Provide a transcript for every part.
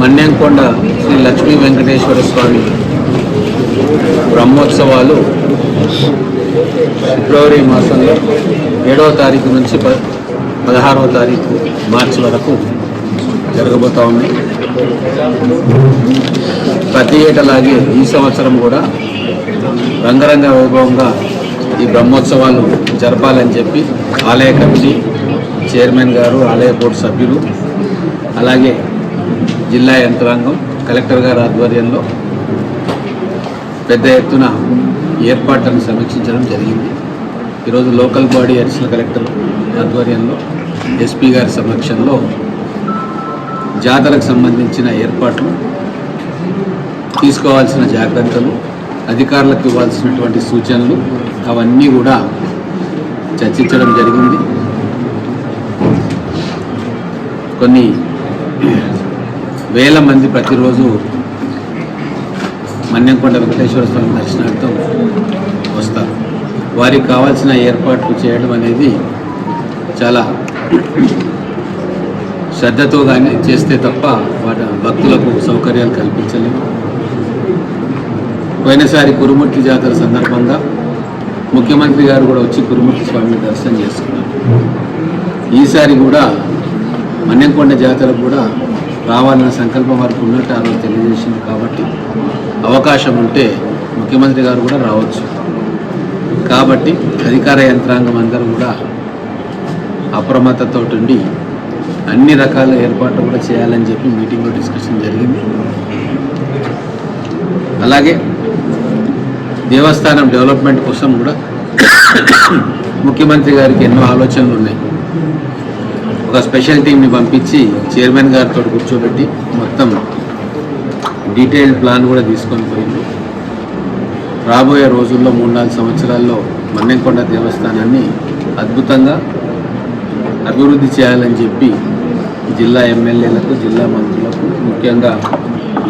మన్యంకొండ శ్రీ లక్ష్మీ వెంకటేశ్వర స్వామి బ్రహ్మోత్సవాలు ఫిబ్రవరి మాసంలో ఏడవ తారీఖు నుంచి ప పదహారవ తారీఖు మార్చి వరకు జరగబోతూ ఉన్నాయి. ప్రతి ఏటలాగే ఈ సంవత్సరం కూడా రంగరంగ వైభవంగా ఈ బ్రహ్మోత్సవాలు జరపాలని చెప్పి ఆలయ కమిటీ చైర్మన్ గారు ఆలయ బోర్డు సభ్యులు అలాగే జిల్లా యంత్రాంగం కలెక్టర్ గారి ఆధ్వర్యంలో పెద్ద ఎత్తున ఏర్పాట్లను సమీక్షించడం జరిగింది. ఈరోజు లోకల్ బాడీ అడిషనల్ కలెక్టర్ ఆధ్వర్యంలో ఎస్పీ గారి సమక్షంలో జాతరకు సంబంధించిన ఏర్పాట్లు తీసుకోవాల్సిన జాగ్రత్తలు అధికారులకు ఇవ్వాల్సినటువంటి సూచనలు అవన్నీ కూడా చర్చించడం జరిగింది. కొన్ని వేల మంది ప్రతిరోజు మన్యంకొండ వెంకటేశ్వర స్వామి దర్శనార్థం వస్తారు. వారికి కావాల్సిన ఏర్పాట్లు చేయడం అనేది చాలా శ్రద్ధతో కానీ చేస్తే తప్ప వాటి భక్తులకు సౌకర్యాలు కల్పించలేము. పోయినసారి కురుమూర్తి జాతర సందర్భంగా ముఖ్యమంత్రి గారు కూడా వచ్చి కురుమూర్తి స్వామిని దర్శనం చేసుకున్నారు. ఈసారి కూడా మన్యంకొండ జాతర కూడా రావాలన్న సంకల్పం వారికి ఉన్నట్టు ఆ రోజు తెలియజేసింది కాబట్టి అవకాశం ఉంటే ముఖ్యమంత్రి గారు కూడా రావచ్చు. కాబట్టి అధికార యంత్రాంగం అందరూ కూడా అప్రమత్తతో ఉండి అన్ని రకాల ఏర్పాట్లు కూడా చేయాలని చెప్పి మీటింగ్లో డిస్కషన్ జరిగింది. అలాగే దేవస్థానం డెవలప్మెంట్ కోసం కూడా ముఖ్యమంత్రి గారికి ఎన్నో ఆలోచనలు ఉన్నాయి. ఒక స్పెషల్ టీంని పంపించి చైర్మన్ గారితో కూర్చోబెట్టి మొత్తం డీటెయిల్డ్ ప్లాన్ కూడా తీసుకొని పోయింది. రాబోయే రోజుల్లో మూడు నాలుగు సంవత్సరాల్లో మన్నెంకొండ దేవస్థానాన్ని అద్భుతంగా అభివృద్ధి చేయాలని చెప్పి జిల్లా ఎమ్మెల్యేలకు జిల్లా మంత్రులకు ముఖ్యంగా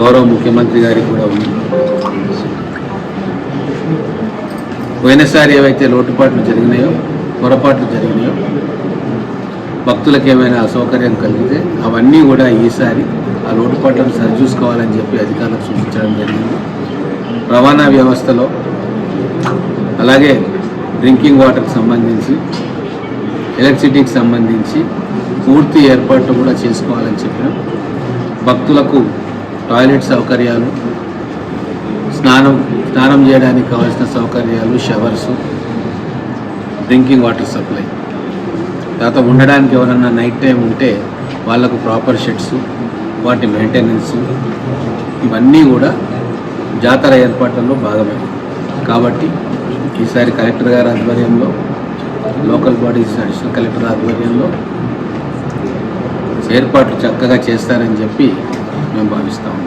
గౌరవ ముఖ్యమంత్రి గారికి కూడా ఉంది. పోయినసారి ఏవైతే లోటుపాట్లు జరిగినాయో పొరపాట్లు జరిగినాయో భక్తులకు ఏమైనా అసౌకర్యం కలిగితే అవన్నీ కూడా ఈసారి ఆ లోటుపాట్లను సరిచూసుకోవాలని చెప్పి అధికారులకు సూచించడం జరిగింది. రవాణా వ్యవస్థలో అలాగే డ్రింకింగ్ వాటర్కి సంబంధించి ఎలక్ట్రిసిటీకి సంబంధించి పూర్తి ఏర్పాట్లు కూడా చేసుకోవాలని చెప్పిన భక్తులకు టాయిలెట్ సౌకర్యాలు స్నానం స్నానం చేయడానికి కావాల్సిన సౌకర్యాలు షవర్స్ డ్రింకింగ్ వాటర్ సప్లై. తర్వాత ఉండడానికి ఎవరన్నా నైట్ టైం ఉంటే వాళ్ళకు ప్రాపర్ షెడ్స్ వాటి మెయింటెనెన్స్ ఇవన్నీ కూడా జాతర ఏర్పాట్లలో భాగమే. కాబట్టి ఈసారి కలెక్టర్ గారి ఆధ్వర్యంలో లోకల్ బాడీస్ అడిషనల్ కలెక్టర్ ఆధ్వర్యంలో ఏర్పాట్లు చక్కగా చేస్తారని చెప్పి మేము భావిస్తాము